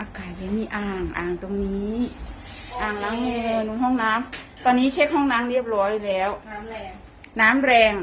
อากาศเย็นมีอ่างอ่างตรงนี้ อ่างล้างมือนุ้ห้องน้ำตอนนี้เช็คห้องน้ำเรียบร้อยแล้ว น้ำแรงน้ำแรง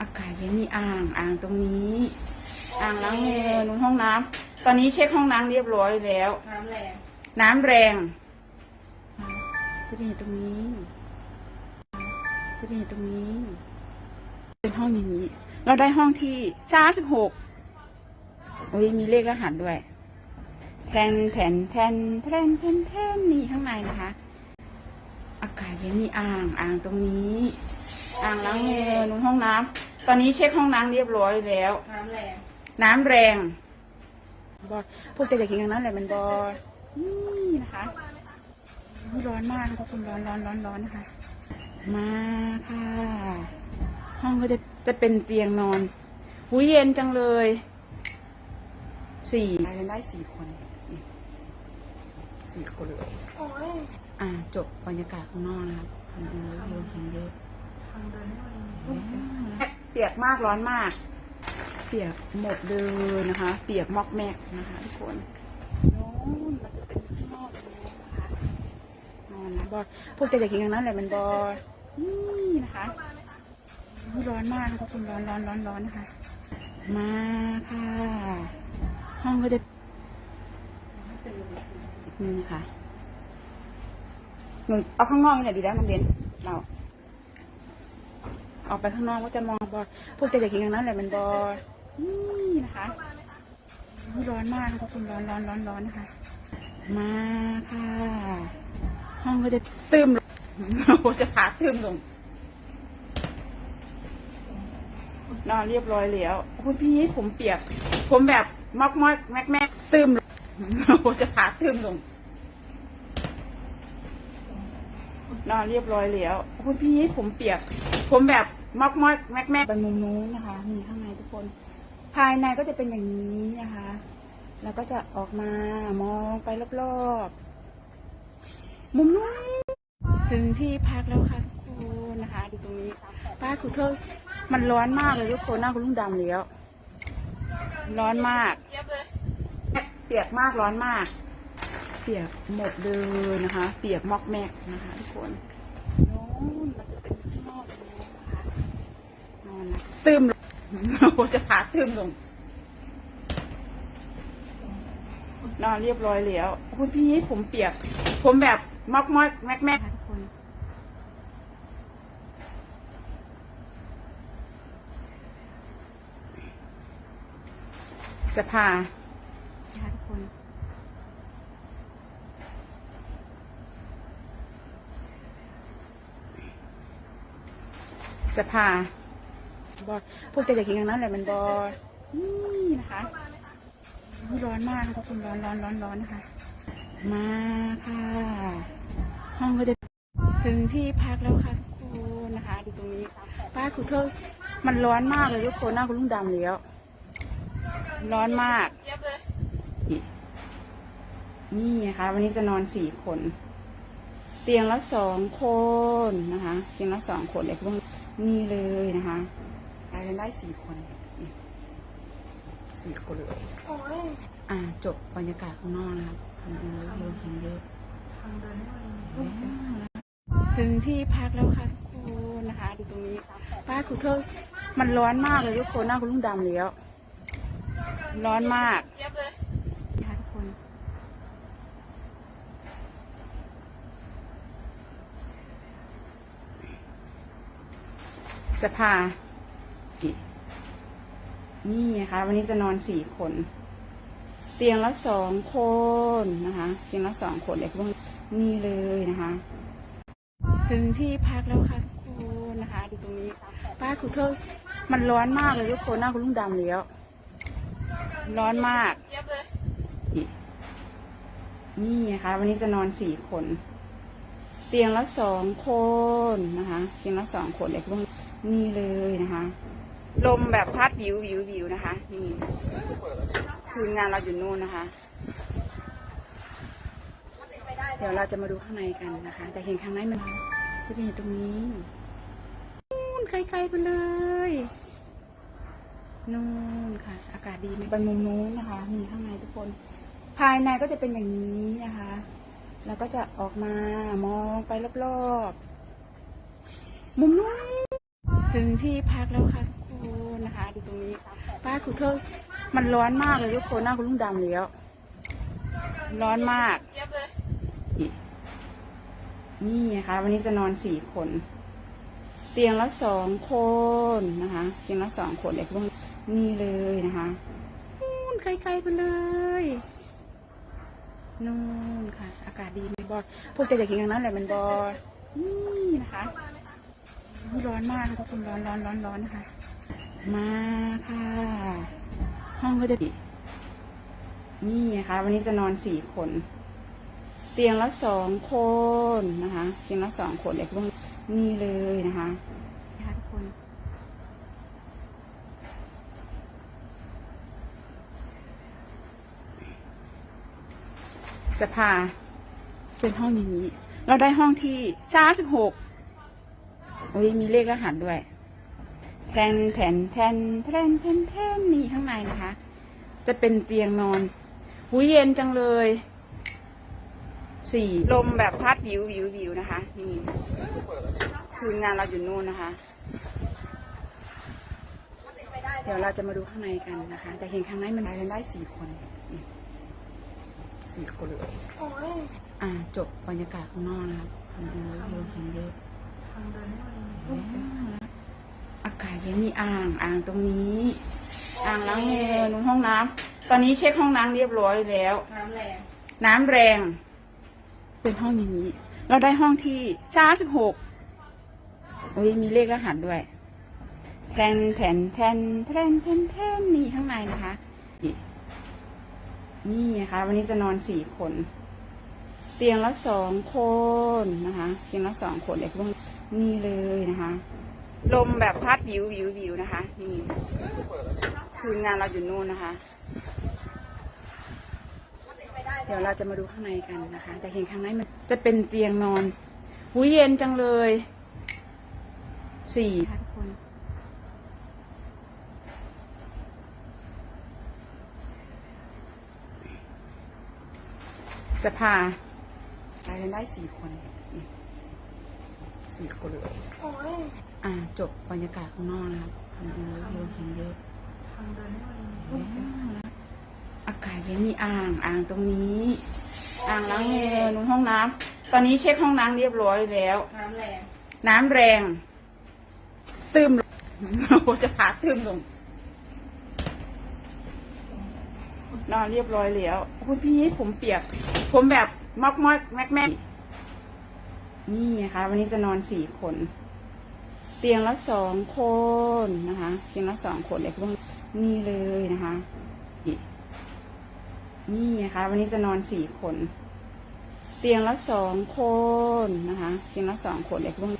อากาศเย็นมีอ่างอ่างตรงนี้ อ่างล้างมือนุ้ห้องน้ำตอนนี้เช็คห้องน้ำเรียบร้อยแล้ว น้ำแรงน้ำแรงจะได้เห็นตรงนี้จะได้เห็นตรงนี้ เป็นห้องอย่างนี้ เราได้ห้องที่สามสิบหกโอ้ยมีเลขรหัสด้วย แทนแทนแทนแทนแทนแทนนี่ข้างในนะคะ อากาศเย็นมีอ่างอ่างตรงนี้ อ่างล้างมือนุ้ห้องน้ำตอนนี้เช็คห้องน้ำเรียบร้อยแล้ว น้ำแรง น้ำแรงบอพวกเจะอยากกินกันนั้นแหละมันบอนี่นะคะอุ๊ยร้อนมากทุกคนร้อนร้อนร้อนร้อนนะคะ มาค่ะ ห้องก็จะจะเป็นเตียงนอน หุยเย็นจังเลย สี่ไปกันได้สี่คนนี่สี่คนเลยอ่าจบบรรยากาศข้างนอกนะครับคนเยอะเยอะคนเยอะทางเดินไม่ดีเปียกมากร้อนมาก เปียกหมดเลยนะคะ เปียกมอกแมกนะคะทุกคนโน้นมันจะเป็นข้างนอกตรงนี้นะคะนอนนะบอพวกเจะอยากกินกันนั้นแหละมันบอนี่นะคะอุ๊ยร้อนมากทุกคนร้อนร้อนร้อนร้อนนะคะ มาค่ะ ห้องก็จะนี่นะคะหนูเอาข้างนอกนี่แหละดีแล้วน้องเบนเราออกไปข้างนอกก็จะมองบอพวกเจะอยากกินกันนั้นแหละมันบอนี่นะคะร้อนมากทุกคนร้อนร้อนร้อนร้อนนะคะ มาค่ะ ห้องก็จะตื้มลงโอ้จะพาตื้มลง นอนเรียบร้อยแล้วคุณพี่ผมเปียก ผมแบบมอกมอกแมกแมกตื้มลงโอ้จะพาตื้มลง นอนเรียบร้อยแล้วคุณพี่ผมเปียก ผมแบบมอกมอกแมกแมกไปมุมนู้นนะคะนี่ข้างในทุกคน ภายในก็จะเป็นอย่างนี้นะคะ แล้วก็จะออกมามองไปรอบๆมุมนู้นถึงที่พักแล้วค่ะทุกคนนะคะดูตรงนี้ป้าคุณเธอ มันร้อนมากเลยทุกคนหน้าคุณลุงดำแล้ว ร้อนมากเจี๊ยบเลยเปียกมากร้อนมาก เปียกหมดเลยนะคะ เปียกมอกแมกนะคะทุกคนน้นมันจะเป็นข้างนอกนะคะนอนนะตื้มลงโอ้จะพาตื้มลงนอนเรียบร้อยแล้ว คุณพี่ผมเปียก ผมแบบมอกมอกแมกแมกทุกคน จะพาค่ะทุกคน จะพาบอพวกจะอยากกินกันนั้นแหละมันบอนี่นะคะร้อนมากทุกคนร้อนร้อนร้อนร้อนนะคะ มาค่ะ ห้องก็จะถึงที่พักแล้วค่ะทุกคนนะคะ ดูตรงนี้ป้าคุณเธอมันร้อนมากเลยทุกคนหน้าคุณลุงดำแล้ว ร้อนมากเจี๊ยบเลยนี่นี่นะคะวันนี้จะนอนสี่คน เตียงละสองคนนะคะ เตียงละสองคนเด็กพวกนี่เลยนะคะไปกันได้สี่คนนี่สี่คนเลยโอ้ยอ่าจบบรรยากาศข้างนอกนะคะคนเยอะเยอะคนเยอะทางเดินไม่ดีถึงที่พักแล้วค่ะทุกคนนะคะดูตรงนี้ป้าคุณเธอมันร้อนมากเลยทุกคนหน้าคุณลุงดำแล้ว ร้อนมากเจี๊ยบเลยนะคะทุกคน จะพา นี่นะคะ วันนี้จะนอนสี่คน เตียงละสองคนนะคะ เตียงละสองคนเด็กพวกนี่เลยนะคะ ถึงที่พักแล้วค่ะทุกคนนะคะดูตรงนี้ป้าคุณเธอมันร้อนมากเลยทุกคนหน้าคุณลุงดำแล้ว ร้อนมาก นี่นะคะ วันนี้จะนอนสี่คน เตียงละสองคนนะคะ เตียงละสองคนเด็กพวกนี่เลยนะคะ ลมแบบพัดวิววิววิวนะคะ นี่ทีมงานเราอยู่นู่นนะคะ เดี๋ยวเราจะมาดูข้างในกันนะคะ แต่เห็นข้างในมันจะได้เห็นตรงนี้นู่นไกลๆไปเลย นู่นค่ะ อากาศดีไหมไปมุมนู้นนะคะ มีข้างในทุกคน ภายในก็จะเป็นอย่างนี้นะคะ แล้วก็จะออกมามองไปรอบๆ มุมนู้นถึงที่พักแล้วค่ะทุกคนนะคะดูตรงนี้ป้าคือเธอมันร้อนมากเลยทุกคนหน้าคุณลุงดำแล้ว ร้อนมากนี่นะคะ วันนี้จะนอนสี่คน เตียงละสองคนนะคะ เตียงละสองคนเด็กพวก นี่เลยนะคะนู่นไกลๆไปเลยนู่นค่ะ อากาศดีไหมบอสพวกเจะอยากกินอย่างนั้นแหละมันบอสนี่นะคะร้อนมากค่ะทุกคนร้อนร้อนร้อนร้อนนะคะ มาค่ะ ห้องก็จะปิดนี่นะคะ วันนี้จะนอนสี่คน เตียงละสองคนนะคะ เตียงละสองคนเด็กพวกนี่เลยนะคะนะคะทุกคน จะพาเป็นห้องอย่างนี้ เราได้ห้องที่สามสิบหกโอ้ยมีเลขรหัสด้วย แทนแทนแทนแทนแทนแทนนี่ข้างในนะคะ จะเป็นเตียงนอนหุยเย็นจังเลย สี่ลมแบบพัดวิววิววิวนะคะ นี่คืองานเราอยู่นู่นนะคะ เดี๋ยวเราจะมาดูข้างในกันนะคะ แต่เห็นข้างในมันไปกันได้สี่คน สี่คนเลยอ่าจบบรรยากาศข้างนอกนะคะคนเยอะเยอะคนเยอะทางเดินให้มันอากาศเย็นมีอ่างอ่างตรงนี้ อ่างล้างมือนู่นห้องน้ำตอนนี้เช็คห้องน้ำเรียบร้อยแล้ว น้ำแรง น้ำแรง เป็นห้องอย่างนี้ เราได้ห้องที่สามสิบหกโอ้ยมีเลขรหัสด้วยแทนแทนแทนแทนแทนแทนนี่ข้างในนะคะ นี่นะคะวันนี้จะนอนสี่คน เตียงละสองคนนะคะ เตียงละสองคนเด็กพวกนี่เลยนะคะ ลมแบบพัดวิววิววิวนะคะ นี่คืองานเราอยู่นู่นนะคะ เดี๋ยวเราจะมาดูข้างในกันนะคะ แต่เห็นข้างในมันจะเป็นเตียงนอนหุยเย็นจังเลยสี่ค่ะทุกคน จะพาไปกันได้สี่คนนี่สี่คนเลยอ่าจบบรรยากาศข้างนอกนะคะคนเยอะเยอะคนเยอะทางเดินให้มันอากาศเย็นมีอ่างอ่างตรงนี้ อ่างล้างมือนู่นห้องน้ำตอนนี้เช็คห้องน้ำเรียบร้อยแล้ว น้ำแรง น้ำแรง ตืมลงโอ้จะพาตืมลง นอนเรียบร้อยแล้ว คุณพี่ผมเปียก ผมแบบมอกมอกแมกแมกนี่นะคะ วันนี้จะนอนสี่คน เตียงละสองคนนะคะ เตียงละสองคนเด็กพวกนี่เลยนะคะ นี่นะคะ วันนี้จะนอนสี่คน เตียงละสองคนนะคะ เตียงละสองคนเด็กพวก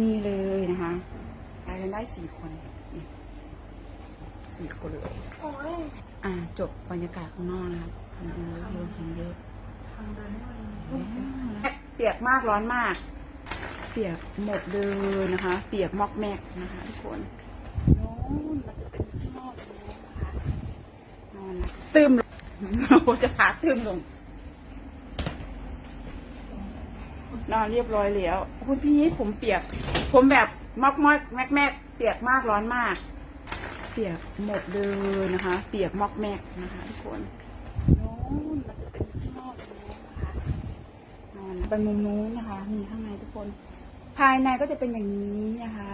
นี่เลยนะคะไปกันได้สี่คน นี่สี่คนเลยอ่าจบบรรยากาศข้างนอกนะคะคนเยอะเยอะคนเยอะทางเดินให้มันเปียกมากร้อนมาก เปียกหมดเลยนะคะ เปียกมอกแมกนะคะทุกคนโน้นมันจะเป็นข้างนอกตรงนี้นะคะนอนนะตืมลงโอ้จะพาตืมลงนอนเรียบร้อยแล้ว คุณพี่ผมเปียก ผมแบบมอกมอกแมกแมกเปียกมากร้อนมาก เปียกหมดเลยนะคะ เปียกมอกแมกนะคะทุกคนโน้นมันจะเป็นข้างนอกนี้นะคะนอนนะไปมุมนู้นนะคะมีข้างในทุกคน ภายในก็จะเป็นอย่างนี้นะคะ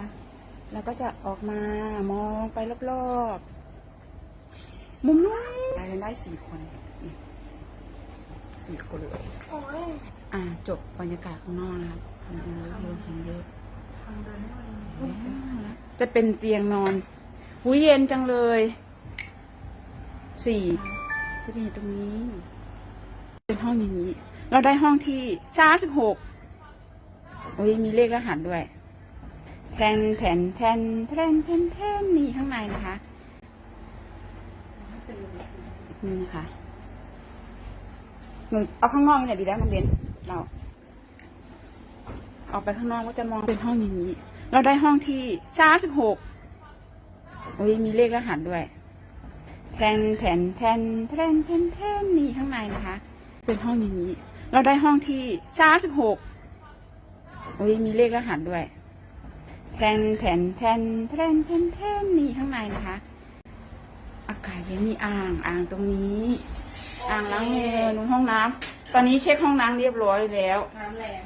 แล้วก็จะออกมามองไปรอบๆมุมนู้นไปกันได้สี่คนสี่คนเลยอ่าจบบรรยากาศข้างนอกนะคะเยอะเยอะเยอะจะเป็นเตียงนอน หุยเย็นจังเลย สี่จะมีตรงนี้ เป็นห้องอย่างนี้ เราได้ห้องที่สามสิบหกโอ้ยมีเลขรหัสด้วย แทนแทนแทนแทนแทนแทนนี่ข้างในนะคะนี่นะคะหนูเอาข้างนอกนี่แหละดีแล้วน้องเบนเราออกไปข้างนอกก็จะมองเป็นห้องอย่างนี้ เราได้ห้องที่สามสิบหก อ้ยมีเลขรหัสด้วย แทนแทนแทนแทนแทนแทนนี่ข้างในนะคะ เป็นห้องอย่างนี้ เราได้ห้องที่สามสิบหกโอ้ยมีเลขรหัสด้วย แทนแทนแทนแทนแทนแทนนี่ข้างในนะคะ อากาศเย็นมีอ่างอ่างตรงนี้ อ่างล้างมือนู่นห้องน้ำตอนนี้เช็คห้องน้ำเรียบร้อยแล้ว น้ำแรง